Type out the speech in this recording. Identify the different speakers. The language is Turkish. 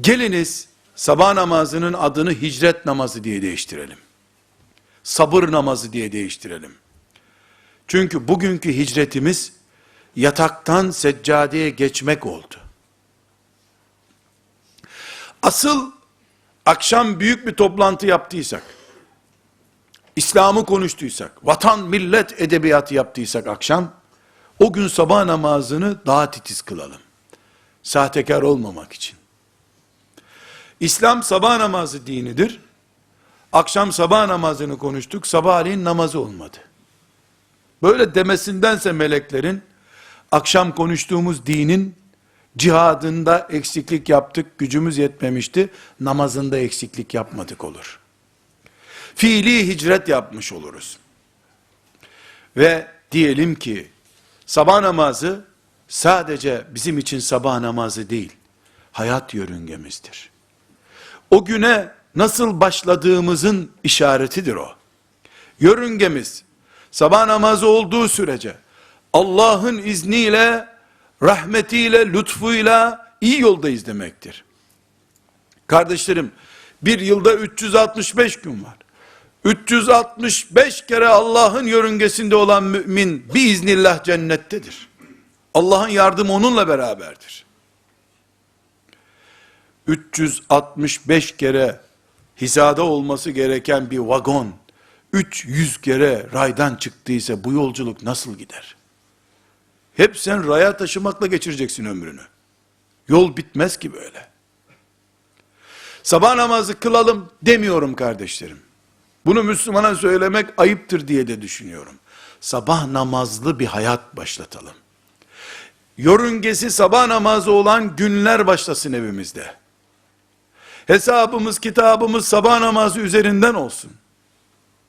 Speaker 1: Geliniz sabah namazının adını hicret namazı diye değiştirelim. Sabır namazı diye değiştirelim. Çünkü bugünkü hicretimiz yataktan seccadeye geçmek oldu. Asıl akşam büyük bir toplantı yaptıysak, İslam'ı konuştuysak, vatan millet edebiyatı yaptıysak akşam, o gün sabah namazını daha titiz kılalım. Sahtekar olmamak için. İslam sabah namazı dinidir. Akşam sabah namazını konuştuk, sabahleyin namazı olmadı. Böyle demesindense meleklerin, akşam konuştuğumuz dinin cihadında eksiklik yaptık, gücümüz yetmemişti, namazında eksiklik yapmadık olur. Fiili hicret yapmış oluruz. Ve diyelim ki, sabah namazı sadece bizim için sabah namazı değil, hayat yörüngemizdir. O güne nasıl başladığımızın işaretidir o. Yörüngemiz, sabah namazı olduğu sürece, Allah'ın izniyle, rahmetiyle, lütfuyla iyi yoldayız demektir. Kardeşlerim, bir yılda 365 gün var. 365 kere Allah'ın yörüngesinde olan mümin biiznillah cennettedir. Allah'ın yardımı onunla beraberdir. 365 kere hizada olması gereken bir vagon 300 kere raydan çıktıysa bu yolculuk nasıl gider? Hep sen raya taşımakla geçireceksin ömrünü. Yol bitmez ki böyle. Sabah namazı kılalım demiyorum kardeşlerim. Bunu Müslümana söylemek ayıptır diye de düşünüyorum. Sabah namazlı bir hayat başlatalım. Yörüngesi sabah namazı olan günler başlasın evimizde. Hesabımız, kitabımız sabah namazı üzerinden olsun.